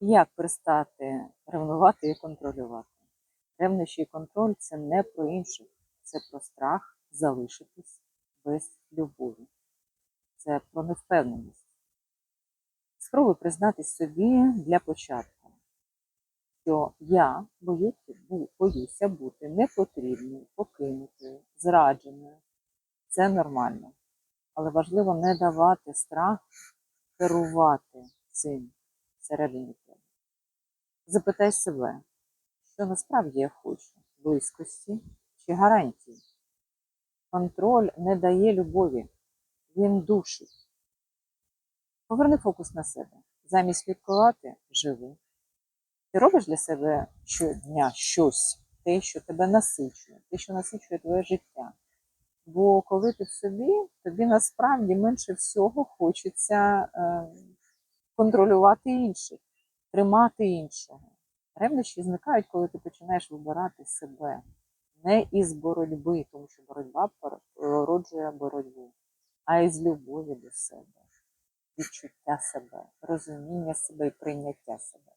Як перестати ревнувати і контролювати? Ревнощі і контроль це не про інших, це про страх залишитись без любові. Це про невпевненість. Спробуй признатись собі для початку, що я боюся, бути непотрібною, покинутою, зрадженою. Це нормально. Але важливо не давати страх керувати цим всередині. Запитай себе, що насправді я хочу близькості чи гарантії. Контроль не дає любові, він душить. Поверни фокус на себе. Замість слідкувати живи. Ти робиш для себе щодня щось, те, що тебе насичує, те, що насичує твоє життя. Бо коли ти в собі, тобі насправді менше всього хочеться е, контролювати інших, тримати іншого. Ревнощі зникають, коли ти починаєш вибирати себе, не із боротьби, тому що боротьба породжує боротьбу, а із любові до себе, відчуття себе, розуміння себе і прийняття себе.